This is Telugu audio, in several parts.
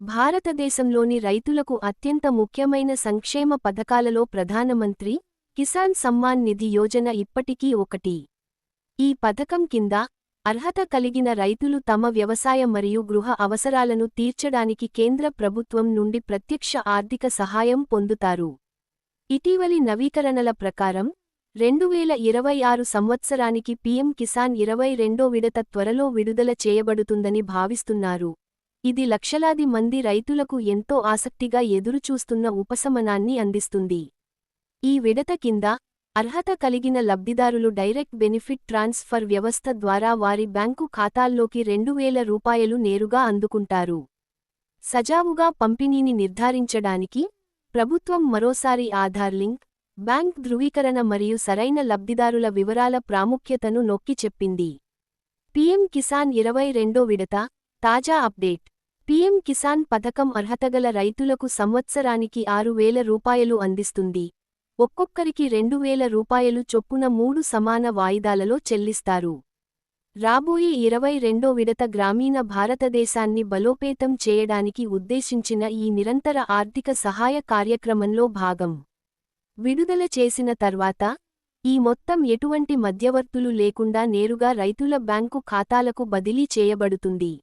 భారతదేశంలోని రైతులకు అత్యంత ముఖ్యమైన సంక్షేమ పథకాలలో ప్రధానమంత్రి కిసాన్ సమ్మాన్ నిధి యోజన ఇప్పటికీ ఒకటి. ఈ పథకం కింద అర్హత కలిగిన రైతులు తమ వ్యవసాయ మరియు గృహ అవసరాలను తీర్చడానికి కేంద్ర ప్రభుత్వం నుండి ప్రత్యక్ష ఆర్థిక సహాయం పొందుతారు. ఇటీవలి నవీకరణల ప్రకారం రెండువేల ఇరవై ఆరు సంవత్సరానికి పీఎం కిసాన్ ఇరవై రెండో విడత త్వరలో విడుదల చేయబడుతుందని భావిస్తున్నారు. ఇది లక్షలాది మంది రైతులకు ఎంతో ఆసక్తిగా ఎదురుచూస్తున్న ఉపశమనాన్ని అందిస్తుంది. ఈ విడత కింద అర్హత కలిగిన లబ్ధిదారులు డైరెక్ట్ బెనిఫిట్ ట్రాన్స్ఫర్ వ్యవస్థ ద్వారా వారి బ్యాంకు ఖాతాల్లోకి రెండు వేల రూపాయలు నేరుగా అందుకుంటారు. సజావుగా పంపిణీని నిర్ధారించడానికి ప్రభుత్వం మరోసారి ఆధార్ లింక్ బ్యాంక్ ధృవీకరణ మరియు సరైన లబ్ధిదారుల వివరాల ప్రాముఖ్యతను నొక్కి చెప్పింది. పీఎం కిసాన్ ఇరవై రెండో విడత తాజా అప్డేట్. పీఎం కిసాన్ పథకం అర్హతగల రైతులకు సంవత్సరానికి ఆరు వేల రూపాయలు అందిస్తుంది. ఒక్కొక్కరికి రెండు వేల రూపాయలు చొప్పున మూడు సమాన వాయిదాలలో చెల్లిస్తారు. రాబోయే ఇరవై రెండో విడత గ్రామీణ భారతదేశాన్ని బలోపేతం చేయడానికి ఉద్దేశించిన ఈ నిరంతర ఆర్థిక సహాయ కార్యక్రమంలో భాగం. విడుదల చేసిన తర్వాత ఈ మొత్తం ఎటువంటి మధ్యవర్తులు లేకుండా నేరుగా రైతుల బ్యాంకు ఖాతాలకు బదిలీ చేయబడుతుంది.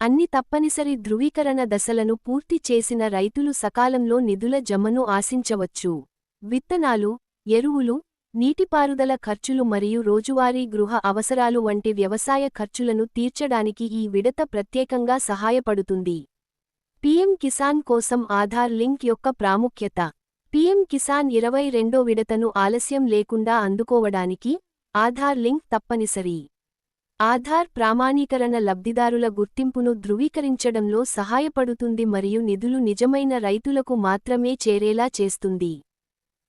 అన్ని తప్పనిసరి ధృవీకరణ దశలను పూర్తి చేసిన రైతులు సకాలంలో నిధుల జమను ఆశించవచ్చు. విత్తనాలు ఎరువులు నీటిపారుదల ఖర్చులు మరియు రోజువారీ గృహ అవసరాలు వంటి వ్యవసాయ ఖర్చులను తీర్చడానికి ఈ విడత ప్రత్యేకంగా సహాయపడుతుంది. పీఎం కిసాన్ కోసం ఆధార్ లింక్ యొక్క ప్రాముఖ్యత. పీఎం కిసాన్ ఇరవై రెండో విడతను ఆలస్యం లేకుండా అందుకోవడానికి ఆధార్ లింక్ తప్పనిసరి. ఆధార్ ప్రామాణీకరణ లబ్ధిదారుల గుర్తింపును ధృవీకరించడంలో సహాయపడుతుంది మరియు నిధులు నిజమైన రైతులకు మాత్రమే చేరేలా చేస్తుంది.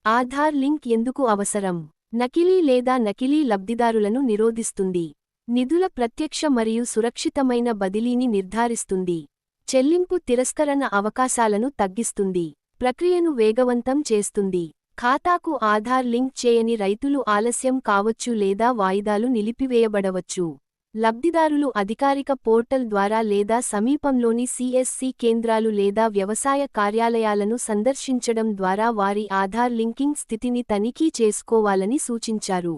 ఆధార్ లింక్ ఎందుకు అవసరం? నకిలీ లేదా నకిలీ లబ్ధిదారులను నిరోధిస్తుంది. నిధుల ప్రత్యక్ష మరియు సురక్షితమైన బదిలీని నిర్ధారిస్తుంది. చెల్లింపు తిరస్కరణ అవకాశాలను తగ్గిస్తుంది. ప్రక్రియను వేగవంతం చేస్తుంది. ఖాతాకు ఆధార్ లింక్ చేయని రైతులు ఆలస్యం కావచ్చు లేదా వాయిదాలు నిలిపివేయబడవచ్చు. లబ్ధిదారులు అధికారిక పోర్టల్ ద్వారా లేదా సమీపంలోని సిఎస్సి కేంద్రాలు లేదా వ్యవసాయ కార్యాలయాలను సందర్శించడం ద్వారా వారి ఆధార్ లింకింగ్ స్థితిని తనిఖీ చేసుకోవాలని సూచించారు.